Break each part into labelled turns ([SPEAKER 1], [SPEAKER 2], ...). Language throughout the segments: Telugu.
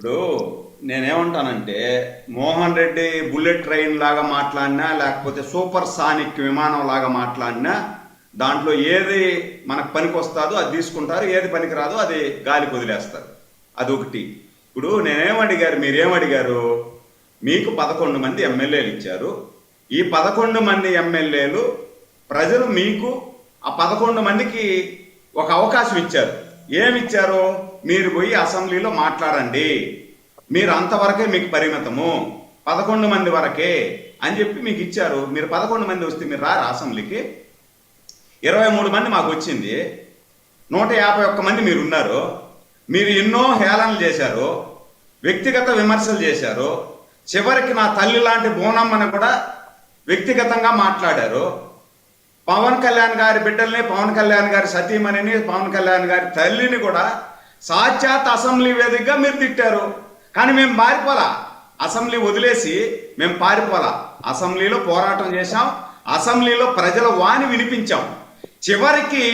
[SPEAKER 1] ఇప్పుడు నేనేమంటానంటే మోహన్ రెడ్డి బుల్లెట్ ట్రైన్ లాగా మాట్లాడినా లేకపోతే సూపర్ సానిక్ విమానం లాగా మాట్లాడినా దాంట్లో ఏది మనకు పనికి వస్తుందో అది తీసుకుంటారు ఏది పనికి రాదో అది గాలికి వదిలేస్తారు. అదొకటి. ఇప్పుడు నేనేమడిగారు మీరేమడిగారు? మీకు పదకొండు మంది ఎమ్మెల్యేలు ఇచ్చారు. ఈ పదకొండు మంది ఎమ్మెల్యేలు ప్రజలు మీకు ఆ పదకొండు మందికి ఒక అవకాశం ఇచ్చారు. ఏమిచ్చారు? మీరు పోయి అసెంబ్లీలో మాట్లాడండి. మీరు అంతవరకే మీకు పరిమితము. పదకొండు మంది వరకే అని చెప్పి మీకు ఇచ్చారు. మీరు పదకొండు మంది వస్తే మీరు రారు అసెంబ్లీకి? ఇరవై మూడు మంది మాకు వచ్చింది. నూట యాభై ఒక్క మంది మీరు ఉన్నారు. మీరు ఎన్నో హేళనలు చేశారు. వ్యక్తిగత విమర్శలు చేశారు. చివరికి నా తల్లి లాంటి బోనమ్మని కూడా వ్యక్తిగతంగా మాట్లాడారు. పవన్ కళ్యాణ్ గారి బిడ్డల్ని పవన్ కళ్యాణ్ గారి సతీమణిని పవన్ కళ్యాణ్ గారి తల్లిని కూడా సాక్షాత్ అసెంబ్లీ వేదికగా మీరు తిట్టారు. కానీ మేము పారిపోలా. అసెంబ్లీ వదిలేసి మేము పారిపోలా. అసెంబ్లీలో పోరాటం చేశాం. అసెంబ్లీలో ప్రజల వాణి వినిపించాం. చివరికి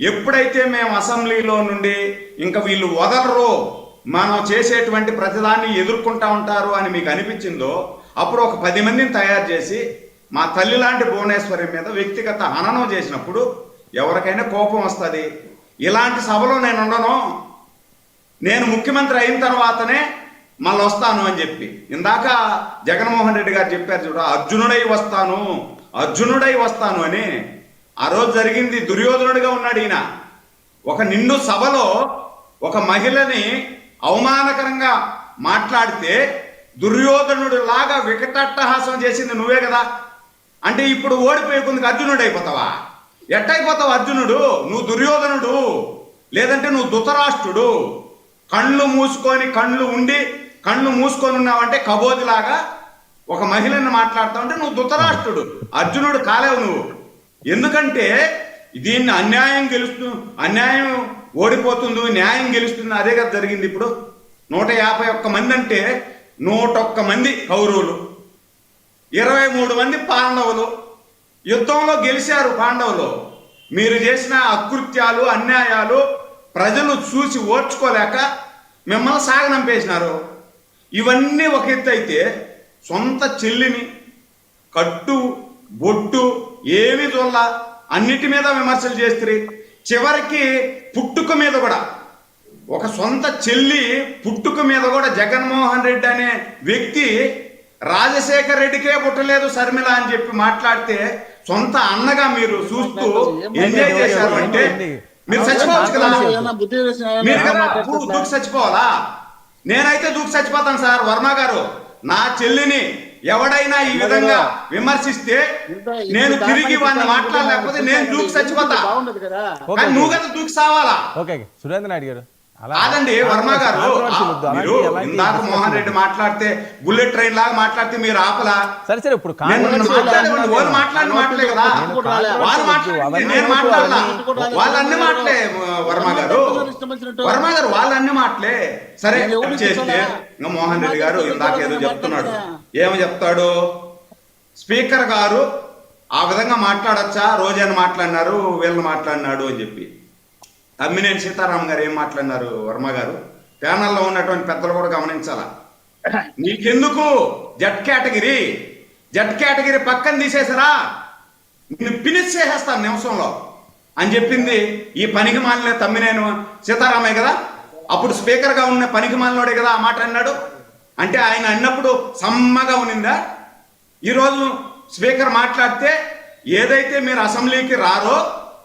[SPEAKER 1] ఎప్పుడైతే మేము అసెంబ్లీలో నుండి ఇంకా వీళ్ళు వదలరు మనం చేసేటువంటి ప్రతిదాన్ని ఎదుర్కొంటా ఉంటారు అని మీకు అనిపించిందో అప్పుడు ఒక పది మందిని తయారు చేసి మా తల్లి లాంటి భువనేశ్వరి మీద వ్యక్తిగత హననం చేసినప్పుడు ఎవరికైనా కోపం వస్తుంది. ఇలాంటి సభలో నేను ఉండను. నేను ముఖ్యమంత్రి అయిన తర్వాతనే మళ్ళీ వస్తాను అని చెప్పి. ఇందాక జగన్మోహన్ రెడ్డి గారు చెప్పారు చూడ అర్జునుడై వస్తాను అర్జునుడై వస్తాను అని. ఆ రోజు జరిగింది దుర్యోధనుడిగా ఉన్నాడు ఈయన. ఒక నిండు సభలో ఒక మహిళని అవమానకరంగా మాట్లాడితే దుర్యోధనుడు లాగా వికటట్టహాసం చేసింది నువ్వే కదా. అంటే ఇప్పుడు ఓడిపోయేకుంది అర్జునుడు అయిపోతావా? ఎట్టయిపోతావు అర్జునుడు? నువ్వు దుర్యోధనుడు. లేదంటే నువ్వు ధృతరాష్ట్రుడు. కళ్ళు మూసుకొని కళ్ళు ఉండి కళ్ళు మూసుకొని ఉన్నావంటే కబోదిలాగా ఒక మహిళని మాట్లాడుతావు అంటే నువ్వు ధృతరాష్ట్రుడు అర్జునుడు కాలేవు నువ్వు. ఎందుకంటే దీన్ని అన్యాయం గెలుస్తు అన్యాయం ఓడిపోతుంది న్యాయం గెలుస్తుంది అదే కదా జరిగింది ఇప్పుడు. నూట యాభై ఒక్క మంది అంటే నూట ఒక్క మంది కౌరవులు ఇరవై మూడు మంది పాండవులు. యుద్ధంలో గెలిచారు పాండవులు. మీరు చేసిన అకృత్యాలు అన్యాయాలు ప్రజలు చూసి ఓర్చుకోలేక మిమ్మల్ని సాగనంపేసినారు. ఇవన్నీ ఒక ఎత్తు అయితే సొంత చెల్లిని కట్టు బొట్టు ఏమి చూడాల అన్నిటి మీద విమర్శలు చేస్తారు. చివరికి పుట్టుక మీద కూడా. ఒక సొంత చెల్లి పుట్టుక మీద కూడా జగన్మోహన్ రెడ్డి అనే వ్యక్తి రాజశేఖర్ రెడ్డికే పుట్టలేదు శర్మిల అని చెప్పి మాట్లాడితే సొంత అన్నగా మీరు చూస్తూ ఎంజాయ్ చేశారు అంటే మీరు చచ్చిపోవచ్చు కదా. మీరు కదా దూకి చచ్చిపోవాలా? నేనైతే దూకి చచ్చిపోతాను సార్ వర్మ గారు. నా చెల్లిని ఎవడైనా ఈ విధంగా విమర్శిస్తే నేను తిరిగి వాడిని
[SPEAKER 2] ఇంత
[SPEAKER 1] మాట్లాడలేకపోతే నేను దూకి చచ్చిపోతా. నువ్వు కదా దూకి సావాలా?
[SPEAKER 3] ఓకే సురేంద్ర నాయుడు గారు.
[SPEAKER 1] కాదండి వర్మ గారు. మీరు ఇందాక మోహన్ రెడ్డి మాట్లాడితే బుల్లెట్ ట్రైన్ లాగా మాట్లాడితే మీరు ఆపలా?
[SPEAKER 3] సరే సరే ఇప్పుడు
[SPEAKER 1] వాళ్ళు మాట్లాడిన మాటలే కదా. వాళ్ళు మాట్లాడింది నేను మాట్లాడలా? వాళ్ళన్ని మాటలే వర్మ గారు. వర్మ గారు వాళ్ళన్ని మాటలే. సరే చేస్తే? ఇంకా మోహన్ రెడ్డి గారు ఇందాక ఏదో
[SPEAKER 2] నేను
[SPEAKER 1] చెప్తున్నాడు. ఏమి చెప్తాడు? స్పీకర్ గారు ఆ విధంగా మాట్లాడచ్చా? రోజని మాట్లాడినారు వీళ్ళని మాట్లాడినాడు అని చెప్పి. తమ్మినేని సీతారాం గారు ఏం మాట్లాడినారు వర్మ గారు? ప్యానల్లో ఉన్నటువంటి పెద్దలు కూడా గమనించాలా? నీకెందుకు? జట్ కేటగిరీ. జట్ కేటగిరీ పక్కన తీసేసరా నిన్ను ఫినిష్ చేసేస్తాను నిమిషంలో అని చెప్పింది ఈ పనికి మాలిన తమ్మినేను సీతారామయ్య కదా? అప్పుడు స్పీకర్గా ఉన్న పనికి మాలినోడే కదా ఆ మాట అన్నాడు? అంటే ఆయన అన్నప్పుడు సమ్మగా ఉన్నిందా? ఈరోజు స్పీకర్ మాట్లాడితే ఏదైతే మీరు అసెంబ్లీకి రారో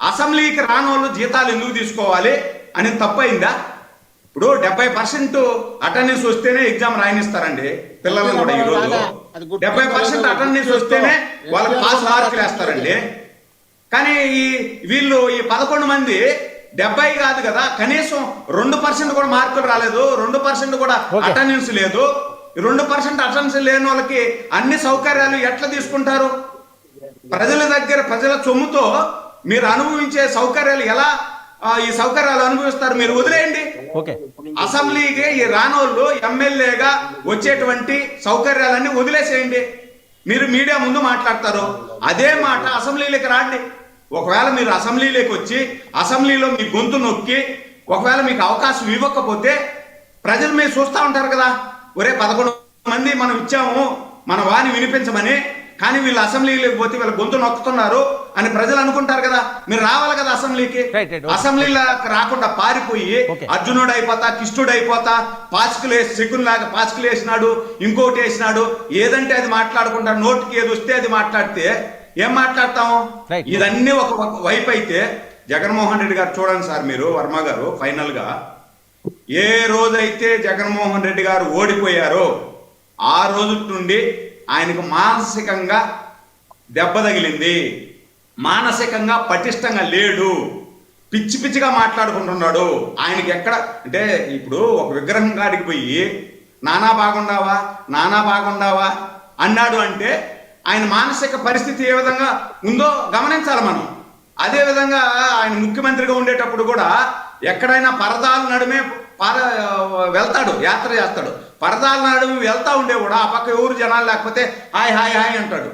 [SPEAKER 1] అసెంబ్లీకి రాని వాళ్ళు జీతాలు ఎందుకు తీసుకోవాలి అని తప్పైందా? ఇప్పుడు డెబ్బై పర్సెంట్ అటెండెన్స్ వస్తేనే ఎగ్జామ్ రాయనిస్తారండి పిల్లలను కూడా ఈ రోజు. డెబ్బై పర్సెంట్ అటెండెన్స్ వస్తేనే వాళ్ళకి పాస్ మార్కులు వేస్తారండి. కానీ ఈ వీళ్ళు ఈ పదకొండు మంది డెబ్బై కాదు కదా కనీసం రెండు పర్సెంట్ కూడా మార్కులు రాలేదు రెండు పర్సెంట్ కూడా. అటెండెన్స్ లేదు. రెండు పర్సెంట్ అటెండెన్స్ లేని వాళ్ళకి అన్ని సౌకర్యాలు ఎట్లా తీసుకుంటారు? ప్రజల దగ్గర ప్రజల సొమ్ముతో మీరు అనుభవించే సౌకర్యాలు ఎలా ఈ సౌకర్యాలు అనుభవిస్తారు మీరు వదిలేయండి.
[SPEAKER 3] ఓకే.
[SPEAKER 1] అసెంబ్లీకి ఈ రానోళ్ళు ఎమ్మెల్యేగా వచ్చేటువంటి సౌకర్యాలన్నీ వదిలేసేయండి. మీరు మీడియా ముందు మాట్లాడతారు. అదే మాట అసెంబ్లీలోకి రాండి. ఒకవేళ మీరు అసెంబ్లీలోకి వచ్చి అసెంబ్లీలో మీ గొంతు నొక్కి ఒకవేళ మీకు అవకాశం ఇవ్వకపోతే ప్రజలు మీరు చూస్తూ ఉంటారు కదా. ఒరే పదకొండు మంది మనం ఇచ్చాము మన వాణి వినిపించమని కానీ వీళ్ళు అసెంబ్లీలోకి పోతే వీళ్ళ గొంతు నొక్కుతున్నారు అని ప్రజలు అనుకుంటారు కదా మీరు రావాలి కదా అసెంబ్లీకి. అసెంబ్లీలో రాకుండా పారిపోయి. అర్జునుడు అయిపోతా కిష్టుడు అయిపోతా పాచికలు వేసి శకున్ లాగా పాచికలు వేసినాడు ఇంకోటి వేసినాడు ఏదంటే అది మాట్లాడుకుంటాడు నోటికి ఏది వస్తే అది మాట్లాడితే ఏం మాట్లాడతాము. ఇదన్నీ ఒక ఒక వైపు అయితే జగన్మోహన్ రెడ్డి గారు చూడండి సార్ మీరు వర్మ గారు ఫైనల్గా ఏ రోజైతే జగన్మోహన్ రెడ్డి గారు ఓడిపోయారో ఆ రోజు నుండి ఆయనకు మానసికంగా దెబ్బ తగిలింది. మానసికంగా పటిష్టంగా లేడు. పిచ్చి పిచ్చిగా మాట్లాడుకుంటున్నాడు. ఆయనకి ఎక్కడ అంటే ఇప్పుడు ఒక విగ్రహం కాడికి పోయి నానా బాగుండావా? నానా బాగుండావా? అన్నాడు అంటే ఆయన మానసిక పరిస్థితి ఏ విధంగా ఉందో గమనించాలి మనం. అదే విధంగా ఆయన ముఖ్యమంత్రిగా ఉండేటప్పుడు కూడా ఎక్కడైనా పరదాల నడుమే పాద వెళ్తాడు యాత్ర చేస్తాడు. పరదాల నడుము వెళ్తా ఉండే కూడా ఆ పక్క ఎవరు జనాలు లేకపోతే హాయ్ హాయ్ హాయ్ అంటాడు.